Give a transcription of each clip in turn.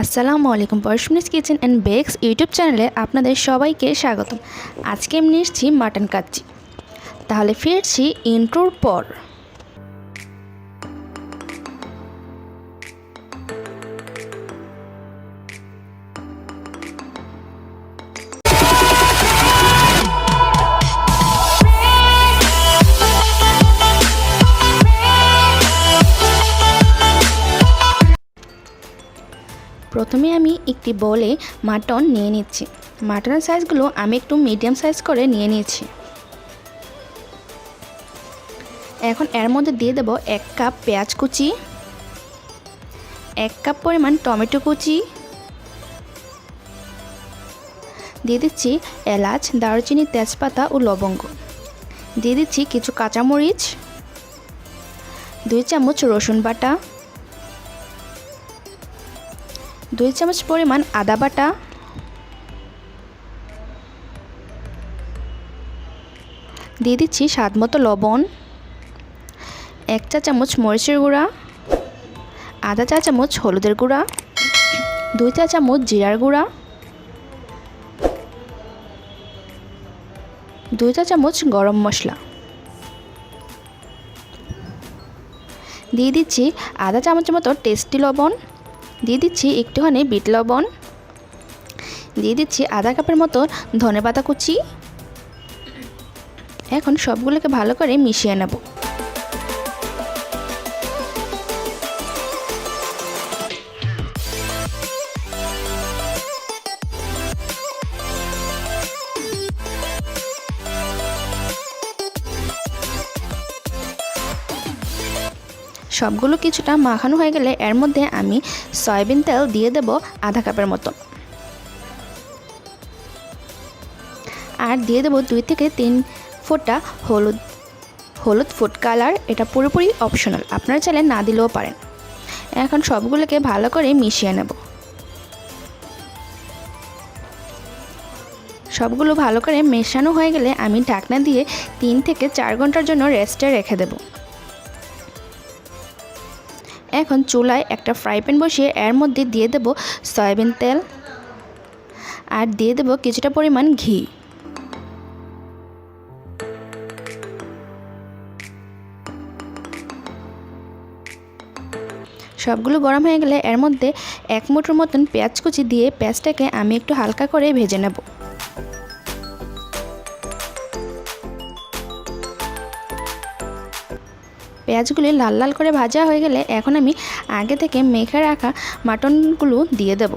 আসসালামু আলাইকুম পরশমিস কিচেন অ্যান্ড বেক্স ইউটিউব চ্যানেলে আপনাদের সবাইকে স্বাগতম। আজকে আমি এসেছি মাটন কাচ্চি। তাহলে ফিরছি ইন্ট্রোর পর। প্রথমে আমি একটি বলে মাটন নিয়ে নিচ্ছি। মাটনের সাইজগুলো আমি একটু মিডিয়াম সাইজ করে নিয়ে নিয়েছি। এখন এর মধ্যে দিয়ে দেব এক কাপ পেঁয়াজ কুচি, এক কাপ পরিমাণ টমেটো কুচি, দিয়ে দিচ্ছি এলাচ, দারুচিনি, তেজপাতা ও লবঙ্গ। দিয়ে দিচ্ছি কিছু কাঁচামরিচ, দুই চামচ রসুন বাটা দুই চামচ পরিমাণ আদা বাটা, দিয়ে দিচ্ছি স্বাদ মতো লবণ, এক চা চামচ মরিচের গুঁড়া, আধা চা চামচ হলুদের গুঁড়া, দুই চা চামচ জিরার গুঁড়া, দুই চা চামচ গরম মশলা। দিয়ে দিচ্ছি আধা চামচের মতো টেস্টি লবণ দিয়ে দিচ্ছি একটুখানি বিট লবণ। দিয়ে দিচ্ছি আধা কাপের মতো ধনে পাতা কুচি। এখন সবগুলোকে ভালো করে মিশিয়ে নেব। সবগুলো কিছুটা মাখানো হয়ে গেলে এর মধ্যে আমি সয়াবিন তেল দিয়ে দেব আধা কাপের মতো। আর দিয়ে দেবো দুই থেকে তিন ফোঁটা হলুদ হলুদ ফুড কালার, এটা পুরোপুরি অপশনাল আপনারা চাইলে না দিলেও পারেন। এখন সবগুলোকে ভালো করে মিশিয়ে নেব। সবগুলো ভালো করে মেশানো হয়ে গেলে আমি ঢাকনা দিয়ে তিন থেকে চার ঘণ্টার জন্য রেস্টে রেখে দেবো। এখন চুলায় একটা ফ্রাই প্যান বসিয়ে এর মধ্যে দিয়ে দেব সয়াবিন তেল আর দিয়ে দেব কিছুটা পরিমাণ ঘি। সবগুলো গরম হয়ে গেলে এর মধ্যে এক মুঠোর মতন পেঁয়াজ কুচি দিয়ে পেঁয়াজটাকে আমি একটু হালকা করে ভেজে নেব। পেঁয়াজগুলি লাল লাল করে ভাজা হয়ে গেলে এখন আমি আগে থেকে মেখে রাখা মাটনগুলো দিয়ে দেব।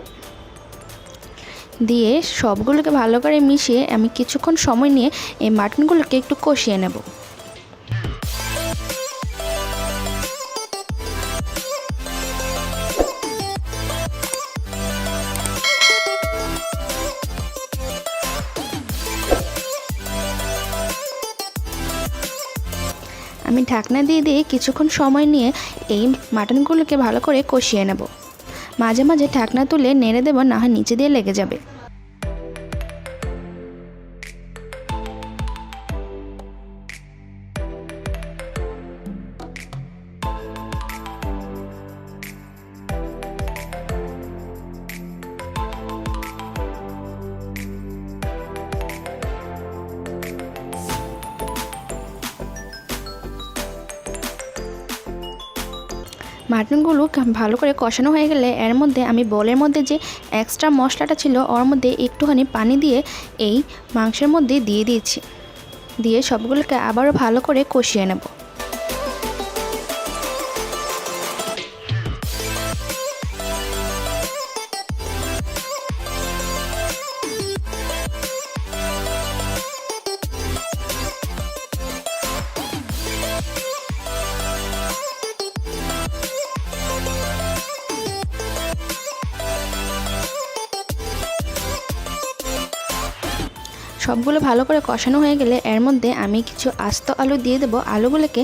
দিয়ে সবগুলোকে ভালো করে মিশিয়ে আমি কিছুক্ষণ সময় নিয়ে এই মাটনগুলোকে একটু কষিয়ে নেব। আমি ঢাকনা দিয়ে দিয়ে কিছুক্ষণ সময় নিয়ে এই মাটনগুলোকে ভালো করে কষিয়ে নেব। মাঝে মাঝে ঢাকনা তুলে নেড়ে দেবো, না হয় নিচে দিয়ে লেগে যাবে। মাটনগুলো ভালো করে কষানো হয়ে গেলে এর মধ্যে আমি বলের মধ্যে যে এক্সট্রা মশলাটা ছিল, ওর মধ্যে একটুখানি পানি দিয়ে এই মাংসের মধ্যে দিয়ে দিয়েছি। দিয়ে সবগুলোকে আবারও ভালো করে কষিয়ে নেব। সবগুলো ভালো করে কষানো হয়ে গেলে এর মধ্যে আমি কিছু আস্ত আলু দিয়ে দেবো। আলুগুলোকে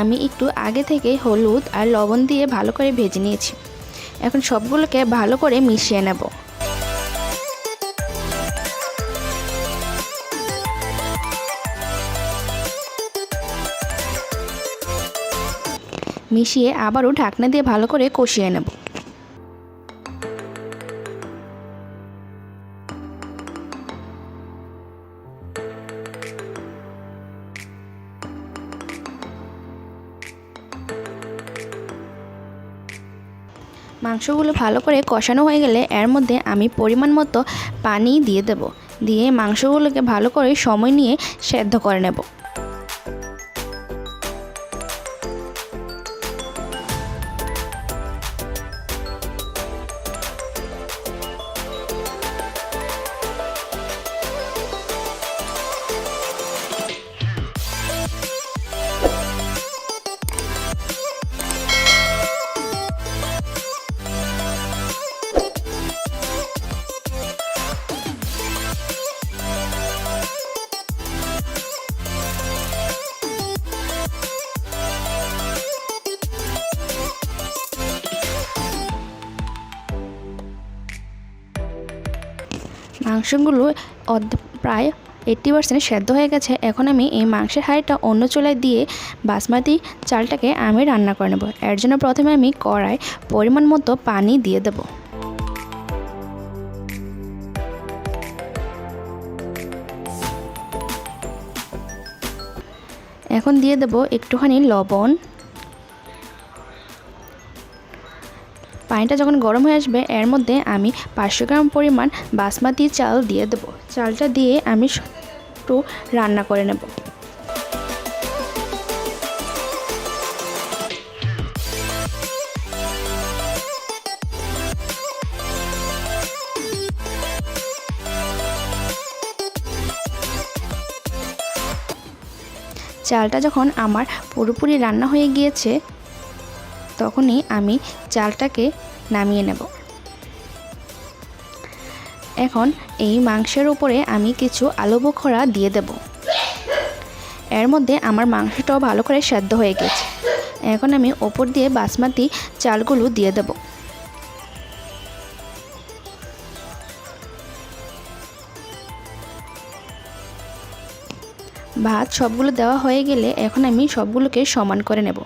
আমি একটু আগে থেকে হলুদ আর লবণ দিয়ে ভালো করে ভেজে নিয়েছি। এখন সবগুলোকে ভালো করে মিশিয়ে নেব। মিশিয়ে আবারও ঢাকনা দিয়ে ভালো করে কষিয়ে নেব। মাংসগুলো ভালো করে কষানো হয়ে গেলে এর মধ্যে আমি পরিমাণ মতো পানি দিয়ে দেব। দিয়ে মাংসগুলোকে ভালো করে সময় নিয়ে সেদ্ধ করে নেব। মাংসগুলো প্রায় এইট্টি পার্সেন্ট সেদ্ধ হয়ে গেছে। এখন আমি এই মাংসের হাঁড়িটা অন্য চুলায় দিয়ে বাসমতি চালটাকে আমি রান্না করে নেব। এর জন্য প্রথমে আমি কড়াই পরিমাণ মতো পানি দিয়ে দেব। এখন দিয়ে দেব একটুখানি লবণ। পানিটা যখন গরম হয়ে আসবে, এর মধ্যে আমি পাঁচশো গ্রাম পরিমাণ বাসমতি চাল দিয়ে দেবো। চালটা দিয়ে আমি একটু রান্না করে নেব। চালটা যখন আমার পুরোপুরি রান্না হয়ে গিয়েছে, তখনই আমি চালটাকে নামিয়ে নেব। এখন এই মাংসের উপরে আমি কিছু আলু বোখরা দিয়ে দেব। এর মধ্যে আমার মাংসটাও ভালো করে সেদ্ধ হয়ে গেছে। এখন আমি ওপর দিয়ে বাসমতি চালগুলো দিয়ে দেব। ভাত সবগুলো দেওয়া হয়ে গেলে এখন আমি সবগুলোকে সমান করে নেব।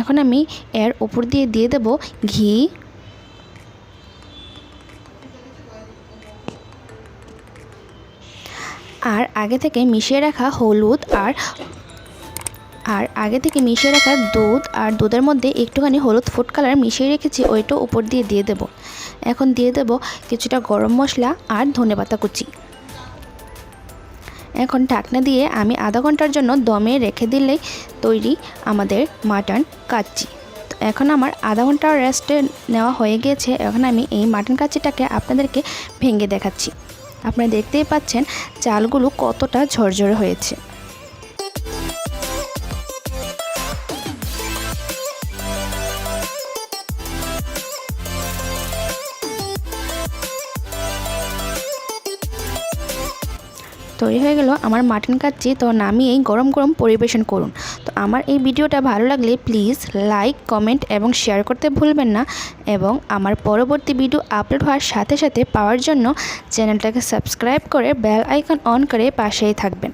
এখন আমি এর ওপর দিয়ে দিয়ে দেব ঘি। আর আগে থেকে মিশিয়ে রাখা হলুদ আর আর আগে থেকে মিশিয়ে রাখা দুধ আর দুধের মধ্যে একটুখানি হলুদ ফুড কালার মিশিয়ে রেখেছি, ওইটা উপর দিয়ে দিয়ে দেব। এখন দিয়ে দেব কিছুটা গরম মশলা আর ধনেপাতা কুচি। এখন ঢাকনা দিয়ে আমি আধা ঘণ্টার জন্য দমে রেখে দিলেই তৈরি আমাদের মাটন কাচ্চি। এখন আমার আধা ঘণ্টা রেস্টে নেওয়া হয়ে গিয়েছে। এখন আমি এই মাটন কাচ্চিটাকে আপনাদেরকে ভেঙে দেখাচ্ছি। আপনারা দেখতেই পাচ্ছেন চালগুলো কতটা ঝরঝরে হয়েছে। তৈরি হয়ে গেল আমার মাটন কাচ্চি। তো নামিয়েই গরম গরম পরিবেশন করুন। তো আমার এই ভিডিওটা ভালো লাগলে প্লিজ লাইক কমেন্ট এবং শেয়ার করতে ভুলবেন না এবং আমার পরবর্তী ভিডিও আপলোড হওয়ার সাথে সাথে পাওয়ার জন্য চ্যানেলটাকে সাবস্ক্রাইব করে বেল আইকন অন করে পাশেই থাকবেন।